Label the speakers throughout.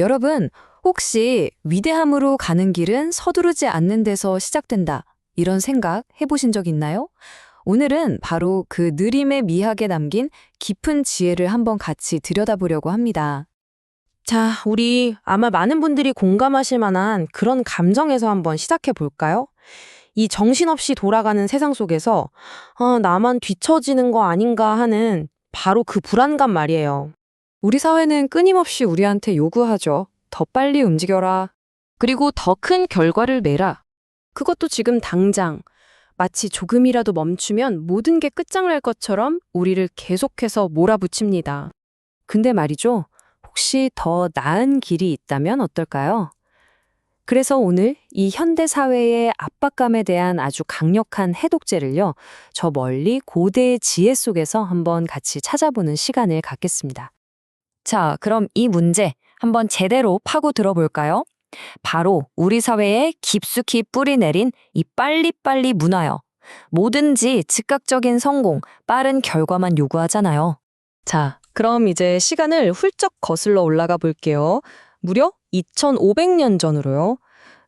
Speaker 1: 여러분, 혹시 위대함으로 가는 길은 서두르지 않는 데서 시작된다. 이런 생각 해보신 적 있나요? 오늘은 바로 그 느림의 미학에 담긴 깊은 지혜를 한번 같이 들여다보려고 합니다.
Speaker 2: 자, 우리 아마 많은 분들이 공감하실 만한 그런 감정에서 한번 시작해 볼까요? 이 정신없이 돌아가는 세상 속에서 아, 나만 뒤처지는 거 아닌가 하는 바로 그 불안감 말이에요.
Speaker 1: 우리 사회는 끊임없이 우리한테 요구하죠. 더 빨리 움직여라. 그리고 더 큰 결과를 내라.
Speaker 2: 그것도 지금 당장 마치 조금이라도 멈추면 모든 게 끝장날 것처럼 우리를 계속해서 몰아붙입니다.
Speaker 1: 근데 말이죠. 혹시 더 나은 길이 있다면 어떨까요? 그래서 오늘 이 현대 사회의 압박감에 대한 아주 강력한 해독제를요, 저 멀리 고대의 지혜 속에서 한번 같이 찾아보는 시간을 갖겠습니다. 자, 그럼 이 문제 한번 제대로 파고 들어볼까요? 바로 우리 사회에 깊숙이 뿌리 내린 이 빨리빨리 문화요. 뭐든지 즉각적인 성공, 빠른 결과만 요구하잖아요.
Speaker 2: 자, 그럼 이제 시간을 훌쩍 거슬러 올라가 볼게요. 무려 2500년 전으로요.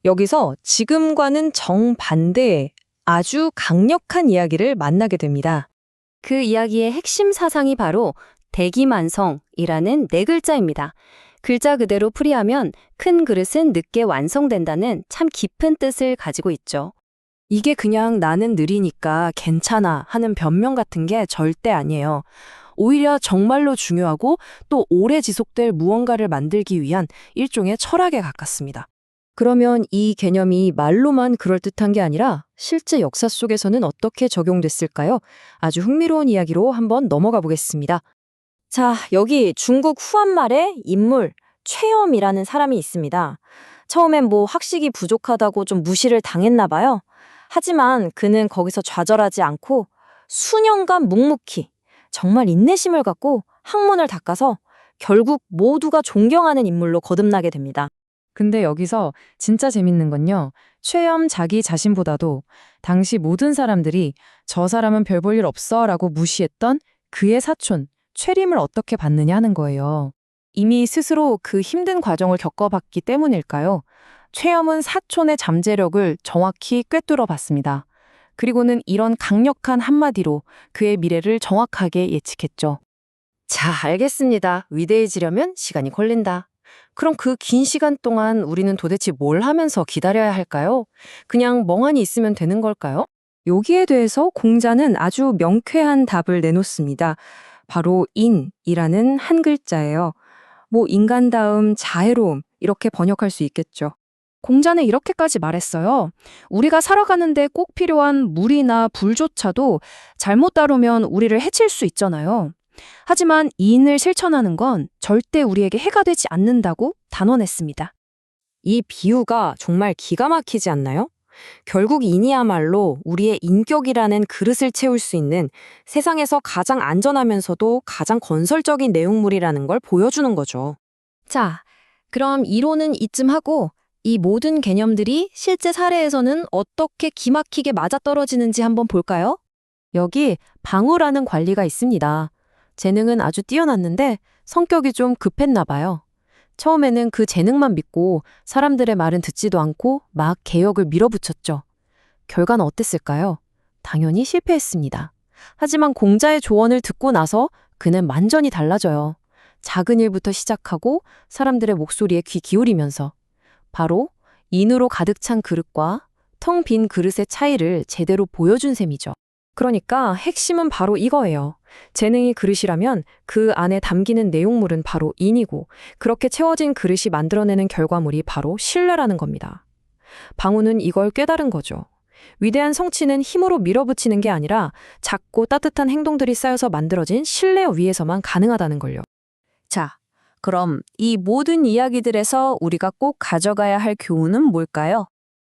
Speaker 2: 여기서 지금과는 정반대의 아주 강력한 이야기를 만나게 됩니다.
Speaker 1: 그 이야기의 핵심 사상이 바로 대기만성이라는 네 글자입니다. 글자 그대로 풀이하면 큰 그릇은 늦게 완성된다는 참 깊은 뜻을 가지고 있죠.
Speaker 2: 이게 그냥 나는 느리니까 괜찮아 하는 변명 같은 게 절대 아니에요. 오히려 정말로 중요하고 또 오래 지속될 무언가를 만들기 위한 일종의 철학에 가깝습니다.
Speaker 1: 그러면 이 개념이 말로만 그럴듯한 게 아니라 실제 역사 속에서는 어떻게 적용됐을까요? 아주 흥미로운 이야기로 한번 넘어가 보겠습니다.
Speaker 3: 자, 여기 중국 후한말에 인물 최염이라는 사람이 있습니다. 처음엔 뭐 학식이 부족하다고 좀 무시를 당했나 봐요. 하지만 그는 거기서 좌절하지 않고 수년간 묵묵히 정말 인내심을 갖고 학문을 닦아서 결국 모두가 존경하는 인물로 거듭나게 됩니다.
Speaker 1: 근데 여기서 진짜 재밌는 건요. 최염 자기 자신보다도 당시 모든 사람들이 저 사람은 별 볼 일 없어 라고 무시했던 그의 사촌, 최림을 어떻게 받느냐 하는 거예요. 이미 스스로 그 힘든 과정을 겪어봤기 때문일까요? 최염은 사촌의 잠재력을 정확히 꿰뚫어 봤습니다. 그리고는 이런 강력한 한마디로 그의 미래를 정확하게 예측했죠. 자, 알겠습니다. 위대해지려면 시간이 걸린다. 그럼 그 긴 시간 동안 우리는 도대체 뭘 하면서 기다려야 할까요? 그냥 멍하니 있으면 되는 걸까요? 여기에 대해서 공자는 아주 명쾌한 답을 내놓습니다. 바로 인이라는 한 글자예요. 뭐 인간 다음 자애로움 이렇게 번역할 수 있겠죠. 공자는 이렇게까지 말했어요. 우리가 살아가는데 꼭 필요한 물이나 불조차도 잘못 다루면 우리를 해칠 수 있잖아요. 하지만 인을 실천하는 건 절대 우리에게 해가 되지 않는다고 단언했습니다.
Speaker 2: 이 비유가 정말 기가 막히지 않나요? 결국 인이야말로 우리의 인격이라는 그릇을 채울 수 있는 세상에서 가장 안전하면서도 가장 건설적인 내용물이라는 걸 보여주는 거죠.
Speaker 1: 자, 그럼 이론은 이쯤 하고 이 모든 개념들이 실제 사례에서는 어떻게 기막히게 맞아떨어지는지 한번 볼까요? 여기 방우라는 관리가 있습니다. 재능은 아주 뛰어났는데 성격이 좀 급했나 봐요. 처음에는 그 재능만 믿고 사람들의 말은 듣지도 않고 막 개혁을 밀어붙였죠. 결과는 어땠을까요? 당연히 실패했습니다. 하지만 공자의 조언을 듣고 나서 그는 완전히 달라져요. 작은 일부터 시작하고 사람들의 목소리에 귀 기울이면서 바로 인으로 가득 찬 그릇과 텅 빈 그릇의 차이를 제대로 보여준 셈이죠. 그러니까 핵심은 바로 이거예요. 재능이 그릇이라면 그 안에 담기는 내용물은 바로 인이고 그렇게 채워진 그릇이 만들어내는 결과물이 바로 신뢰라는 겁니다. 방우는 이걸 깨달은 거죠. 위대한 성취는 힘으로 밀어붙이는 게 아니라 작고 따뜻한 행동들이 쌓여서 만들어진 신뢰 위에서만 가능하다는 걸요.
Speaker 3: 자, 그럼 이 모든 이야기들에서 우리가 꼭 가져가야 할 교훈은 뭘까요?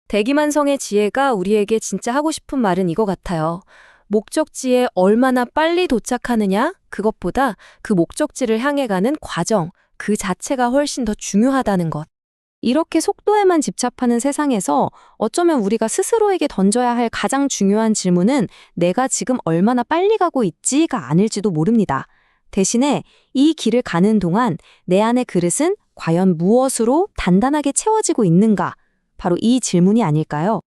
Speaker 1: 대기만성의 지혜가 우리에게 진짜 하고 싶은 말은 이거 같아요. 목적지에 얼마나 빨리 도착하느냐, 그것보다 그 목적지를 향해 가는 과정, 그 자체가 훨씬 더 중요하다는 것. 이렇게 속도에만 집착하는 세상에서 어쩌면 우리가 스스로에게 던져야 할 가장 중요한 질문은 내가 지금 얼마나 빨리 가고 있지가 아닐지도 모릅니다. 대신에 이 길을 가는 동안 내 안의 그릇은
Speaker 3: 과연 무엇으로 단단하게 채워지고 있는가? 바로 이 질문이 아닐까요?